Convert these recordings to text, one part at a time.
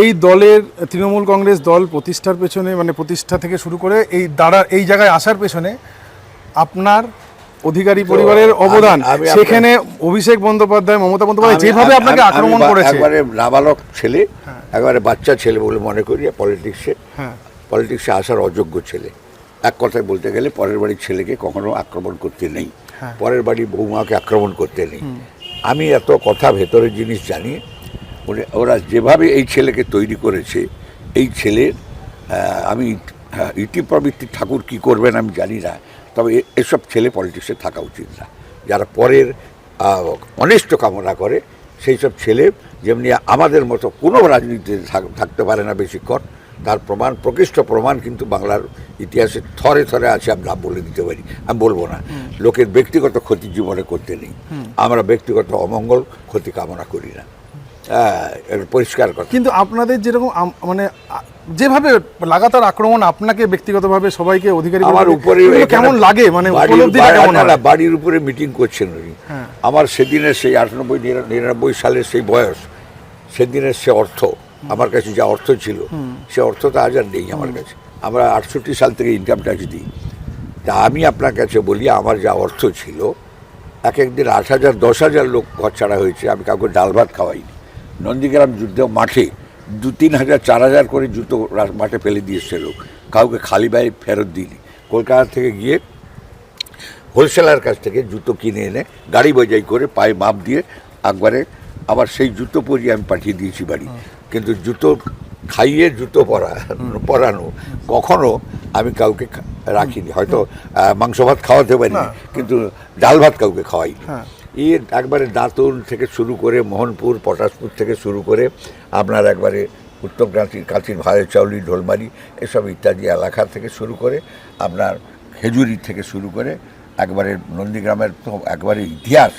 এই দলের তৃণমূল কংগ্রেস দল প্রতিষ্ঠার পেছনে মানে প্রতিষ্ঠা থেকে শুরু করে এই দাঁড়া এই জায়গায় আসার পেছনে আপনার অধিকারী পরিবারের অবদান। সেখানে অভিষেক বন্দ্যোপাধ্যায় মমতা বন্দ্যোপাধ্যায় যেভাবে আপনাকে আক্রমণ করেছে। একবারে নাবালক ছেলে একবারে বাচ্চা ছেলে বলে মনে করি পলিটিক্সে হ্যাঁ। পলিটিক্সে আসার অযোগ্য ছেলে। এক কথায় বলতে গেলে পরের বাড়ির ছেলেকে কখনো আক্রমণ করতে নেই। হ্যাঁ। পরের বাড়ির বৌমাকে আক্রমণ করতে নেই। আমি এত কথা ভেতরের জিনিস জানি ওরা- ওরা যেভাবে এই ছেলেকে তৈরি করেছে এই ছেলের আমি হ্যাঁ, ইতি প্রবৃত্তি ঠাকুর কি করবেন আমি জানি না তবে এসব ছেলে পলিটিক্সে থাকা উচিত না। যারা পরের অনিষ্ট কামনা করে সেই সব ছেলে যেমনি আমাদের মতো কোনো রাজনীতিতে থাক- থাকতে পারে না বেশিক্ষণ তার প্রমাণ প্রকৃষ্ট প্রমাণ কিন্তু বাংলার ইতিহাসে থরে থরে আছে আমি নাম বলে দিতে পারি আমি বলব না। লোকের ব্যক্তিগত ক্ষতি জীবনে করতে নেই। আমরা ব্যক্তিগত অমঙ্গল ক্ষতি কামনা করি না। পরিষ্কার কথা। কিন্তু আপনাদের যেরকম মানে যেভাবে লাগাতার আক্রমণ আপনাকে ব্যক্তিগতভাবে সবাইকে অধিকারী আমার উপরে কেমন লাগে? মানে বাড়ির- হয়? উপরে মিটিং করছেন উনি। হ্যাঁ। আমার সেদিনের সেই আটানব্বই নিরা- নিরানব্বই সালের সেই বয়স সেদিনের সে অর্থ আমার কাছে যা অর্থ ছিল সে অর্থ তো আজ আর নেই আমার কাছে। আমরা আটষট্টি সাল থেকে ইনকাম ট্যাক্স দিই। তা আমি আপনার কাছে বলি আমার যা অর্থ ছিল এক একদিন আট হাজার দশ হাজার লোক ঘর ছাড়া হয়েছে আমি কাউকে ডাল ভাত খাওয়াইনি। নন্দীগ্রাম যুদ্ধ মাঠে দু তিন হাজার চার হাজার করে জুতো মাঠে ফেলে দিয়েছে লোক। কাউকে খালি গায়ে ফেরত দিইনি। কলকাতা থেকে গিয়ে হোলসেলার কাছ থেকে জুতো কিনে এনে গাড়ি বজাই করে পায়ে মাপ দিয়ে একবারে আবার সেই জুতো পরিয়ে আমি পাঠিয়ে দিয়েছি বাড়ি। কিন্তু জুতো খাইয়ে জুতো পরা পরানো কখনো আমি কাউকে রাখিনি। হয়তো মাংস ভাত খাওয়াতে পারি না। কিন্তু ডাল ভাত কাউকে খাওয়াইনি। হ্যাঁ। এর একবারে দাঁতন থেকে শুরু করে মোহনপুর পটাশপুর থেকে শুরু করে আপনার একবারে উত্তর কাঁচির কাঁচির ভাইয়ের চাউলি ঢোলমারি এসব ইত্যাদি এলাকা থেকে শুরু করে আপনার খেজুরি থেকে শুরু করে একবারে নন্দীগ্রামের তো একবারে ইতিহাস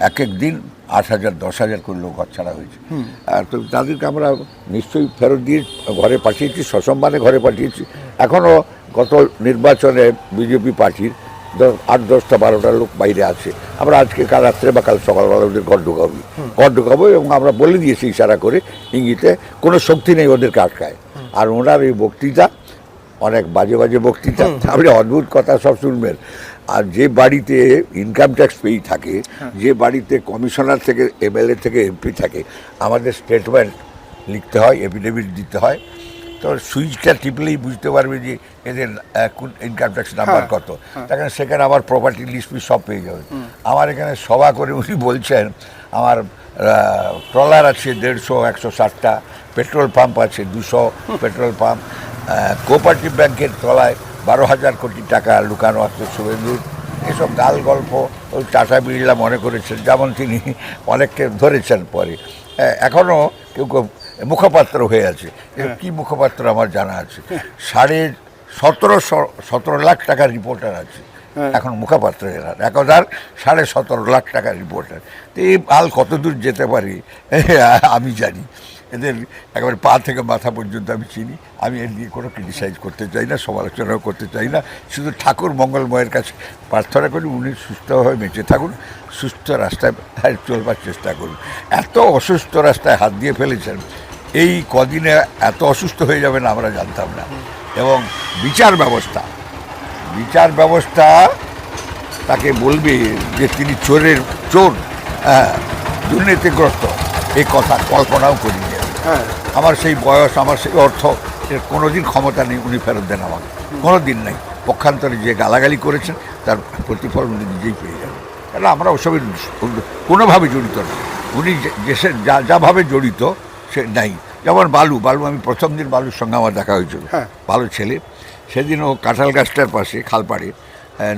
এক এক দিন আট হাজার দশ হাজার করে লোক ঘর ছাড়া হয়েছে আর তো তাদেরকে আমরা নিশ্চয়ই ফেরত দিয়ে ঘরে পাঠিয়েছি সসম্মানে ঘরে পাঠিয়েছি। এখনও গত নির্বাচনে বিজেপি পার্টির আট দশটা বারোটা লোক বাইরে আছে। আমরা আজকে কাল রাত্রে বা কাল সকালবেলা ওদের ঘর ঢুকাবো। ঘর ঢুকাবো এবং আমরা বলে দিয়েছি ইশারা করে ইঙ্গিতে কোনো শক্তি নেই ওদেরকে আটকায় আর ওনার এই বক্তৃতা অনেক বাজে বাজে বক্তৃতা আপনি অদ্ভুত কথা সব শুনবেন। আর যে বাড়িতে ইনকাম ট্যাক্স পেই থাকে যে বাড়িতে কমিশনার থেকে এমএলএ থেকে এমপি থাকে আমাদের স্টেটমেন্ট লিখতে হয় এফিডেভিট দিতে হয়। তো সুইচটা টিপলেই বুঝতে পারবে যে এদের ইনকাম ট্যাক্স নাম্বার হ্যাঁ, কত। তখন সেখানে আমার প্রপার্টি লিস্ট সব পেয়ে যাবে। আমার এখানে সভা করে উনি বলছেন আমার ট্রলার আছে দেড়শো একশো ষাটটা পেট্রোল পাম্প আছে দুশো পেট্রোল পাম্প কোঅপারেটিভ ব্যাংকের তলায় বারো হাজার কোটি টাকা লুকানো আছে শুভেন্দুর এসব গাল গল্প ওই টাটা বিড়লা মনে করেছেন যেমন তিনি অনেককে ধরেছেন পরে। এখনও কেউ কেউ মুখপাত্র হয়ে আছে। কি মুখপাত্র আমার জানা আছে? সাড়ে সতেরো সতেরো লাখ টাকার রিপোর্টার আছে। এখন মুখপাত্র এরা একদার সাড়ে সতেরো লাখ টাকার রিপোর্টার তো এই মাল কত দূর যেতে পারে? আমি জানি। এদের একেবারে পা থেকে মাথা পর্যন্ত আমি চিনি। আমি এর দিয়ে কোনো ক্রিটিসাইজ করতে চাই না সমালোচনাও করতে চাই না। শুধু ঠাকুর মঙ্গলময়ের কাছে প্রার্থনা করি উনি সুস্থভাবে বেঁচে থাকুন সুস্থ রাস্তায় চলবার চেষ্টা করুন। এত অসুস্থ রাস্তায় হাত দিয়ে ফেলেছেন। এই কদিনে এত অসুস্থ হয়ে যাবেন আমরা জানতাম না। এবং বিচার ব্যবস্থা বিচার ব্যবস্থা তাকে বলবে যে তিনি চোরের চোর হ্যাঁ, দুর্নীতিগ্রস্ত এই কথা কল্পনাও করি না। হ্যাঁ। আমার সেই বয়স আমার সেই অর্থ এর কোনোদিন ক্ষমতা নেই উনি ফেরত দেন আমাকে। কোনো দিন নেই। পক্ষান্তরে যে গালাগালি করেছেন তার প্রতিফল উনি নিজেই পেয়ে যাবেন। কেন আমরা ওসবের কোনোভাবে জড়িত না। উনি যে যা যাভাবে জড়িত সে নাই। যেমন বালু বালু আমি প্রথম দিন বালুর সঙ্গে আমার দেখা হয়েছিল। হ্যাঁ। ভালো ছেলে। সেদিন ও কাঁঠাল গাছটার পাশে খালপাড়ে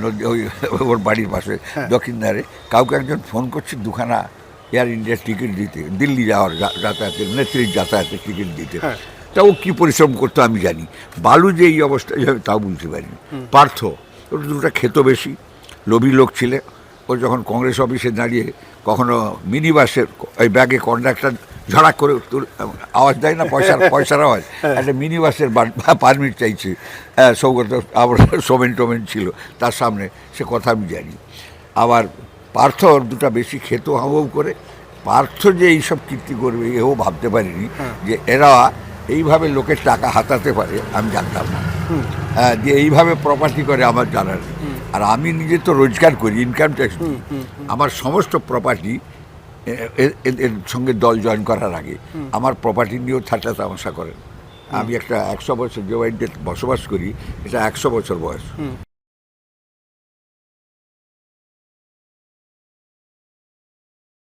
নদী ওই ওর বাড়ির পাশে দক্ষিণ ধারে কাউকে একজন ফোন করছে দুখানা এয়ার ইন্ডিয়ার টিকিট দিতে। দিল্লি যাওয়ার যাতায়াতের নেত্রীর যাতায়াতের টিকিট দিতে। হ্যাঁ। তা ও কী পরিশ্রম করতো আমি জানি। বালু যে এই অবস্থায় যাবে তাও বুঝতে পারিনি। পার্থ ওর দুটো খেত বেশি লোভী লোক ছিলে। ও যখন কংগ্রেস অফিসে দাঁড়িয়ে কখনো মিনি বাসের ওই ব্যাগে কন্ডাক্টর ঝড়াক করে আওয়াজ দেয় না পয়সার পয়সার আওয়াজ একটা মিনি বাসের পারমিট চাইছে। হ্যাঁ, সৌগত আবার সোমেন টোমেন ছিল। তার সামনে সে কথা আমি জানি। আবার পার্থ দুটো বেশি খেত হাউ করে। পার্থ যে এইসব কীর্তি করবে এও ভাবতে পারিনি যে এরা এইভাবে লোকের টাকা হাতাতে পারে আমি জানতাম না। হ্যাঁ, যে এইভাবে প্রপার্টি করে আমার জানা নেই আর আমি নিজে তো রোজগার করি ইনকাম ট্যাক্স আমার সমস্ত প্রপার্টি এর সঙ্গে দল জয়েন করার আগে আমার প্রপার্টি নিয়েও ঠাট্টা তামাশা করেন। আমি একটা একশো বছর যে বাড়িতে বসবাস করি এটা একশো বছর বয়স।